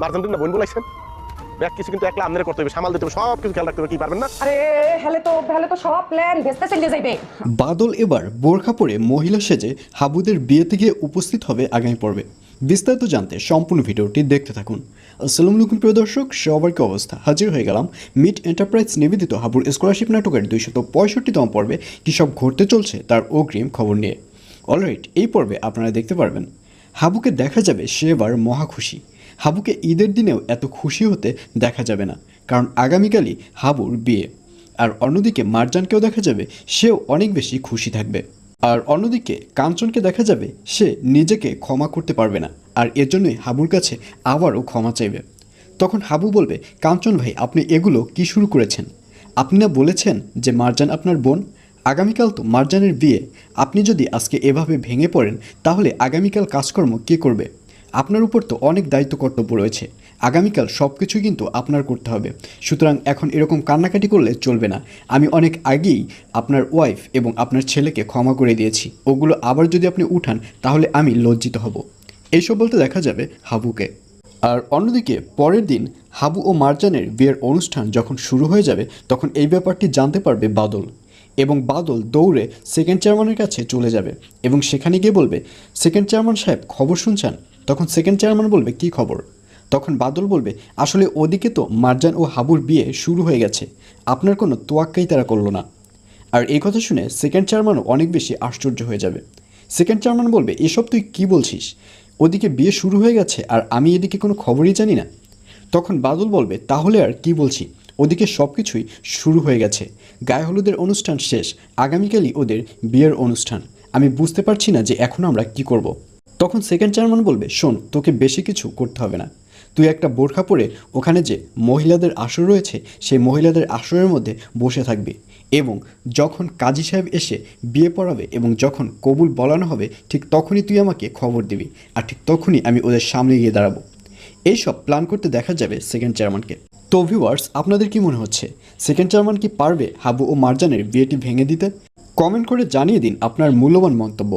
মার্জেন্টিনা বোন বলাইছেন ব্যাগ কিছু কিন্তু একলা আপনারা করতে হবে সামাল দিতে হবে সব কিছু খেয়াল রাখতে হবে কি পারবেন না? আরে হেলে তো হেলে তো সব প্ল্যান ভেস্তে চলে যাইবে। বাদল এবার বোরখা পরে মহিলা সেজে হাবুদের বিয়েতে গিয়ে উপস্থিত হবে আগামী পর্বে। বিস্তারিত জানতে সম্পূর্ণ ভিডিওটি দেখতে থাকুন। আসসালামু আলাইকুম প্রিয় দর্শক সবার কি অবস্থা? হাজির হয়ে গেলাম মিট এন্টারপ্রাইজ নিবেদিত হাবুর স্কলারশিপ নাটকের দুইশত পঁয়ষট্টিতম পর্বে কী সব ঘটতে চলছে তার অগ্রিম খবর নিয়ে। অলরাইট এই পর্বে আপনারা দেখতে পারবেন হাবুকে দেখা যাবে সে এবার মহা খুশি হাবুকে ঈদের দিনেও এত খুশি হতে দেখা যাবে না, কারণ আগামীকালই হাবুর বিয়ে। আর অন্যদিকে মারজানকেও দেখা যাবে, সেও অনেক বেশি খুশি থাকবে। আর অন্যদিকে কাঞ্চনকে দেখা যাবে, সে নিজেকে ক্ষমা করতে পারবে না, আর এর জন্যই হাবুর কাছে আবারও ক্ষমা চাইবে। তখন হাবু বলবে, কাঞ্চন ভাই, আপনি এগুলো কি শুরু করেছেন? আপনি না বলেছেন যে মারজান আপনার বোন? আগামীকাল তো মারজানের বিয়ে। আপনি যদি আজকে এভাবে ভেঙে পড়েন, তাহলে আগামীকাল কাজকর্ম কে করবে? আপনার উপর তো অনেক দায়িত্ব কর্তব্য রয়েছে। আগামীকাল সব কিছুই কিন্তু আপনার করতে হবে। সুতরাং এখন এরকম কান্নাকাটি করলে চলবে না। আমি অনেক আগেই আপনার ওয়াইফ এবং আপনার ছেলেকে ক্ষমা করে দিয়েছি। ওগুলো আবার যদি আপনি উঠান, তাহলে আমি লজ্জিত হব। এইসব বলতে দেখা যাবে হাবুকে। আর অন্যদিকে, পরের দিন হাবু ও মারজানের বিয়ের অনুষ্ঠান যখন শুরু হয়ে যাবে, তখন এই ব্যাপারটি জানতে পারবে বাদল। এবং বাদল দৌড়ে সেকেন্ড চেয়ারম্যানের কাছে চলে যাবে এবং সেখানে গিয়ে বলবে সেকেন্ড চেয়ারম্যান সাহেব খবর শুনছেন? তখন সেকেন্ড চেয়ারম্যান বলবে, কি খবর? তখন বাদল বলবে, আসলে ওদিকে তো মারজান ও হাবুর বিয়ে শুরু হয়ে গেছে। আপনার কোনো তোয়াক্কাই তারা করল না। আর এই কথা শুনে সেকেন্ড চেয়ারম্যানও অনেক বেশি আশ্চর্য হয়ে যাবে। সেকেন্ড চেয়ারম্যান বলবে, এসব তুই কী বলছিস? ওদিকে বিয়ে শুরু হয়ে গেছে আর আমি এদিকে কোনো খবরই জানি না। তখন বাদল বলবে, তাহলে আর কি বলছি? ওদিকে সব কিছুই শুরু হয়ে গেছে। গায়ে হলুদের অনুষ্ঠান শেষ। আগামীকালই ওদের বিয়ের অনুষ্ঠান। আমি বুঝতে পারছি না যে এখন আমরা কি করব। তখন সেকেন্ড চেয়ারম্যান বলবে, শোন, তোকে বেশি কিছু করতে হবে না। তুই একটা বোরখা পরে ওখানে যে মহিলাদের আসর রয়েছে, সেই মহিলাদের আসরের মধ্যে বসে থাকবি এবং যখন কাজী সাহেব এসে বিয়ে পড়াবে এবং যখন কবুল বলানো হবে, ঠিক তখনই তুই আমাকে খবর দিবি আর ঠিক তখনই আমি ওদের সামনে গিয়ে দাঁড়াবো। এইসব প্ল্যান করতে দেখা যাবে সেকেন্ড চেয়ারম্যানকে তো ভিউয়ার্স আপনাদের কি মনে হচ্ছে? সেকেন্ড চেয়ারম্যান কি পারবে হাবু ও মারজানের বিয়েটি ভেঙে দিতে? কমেন্ট করে জানিয়ে দিন আপনার মূল্যবান মন্তব্য।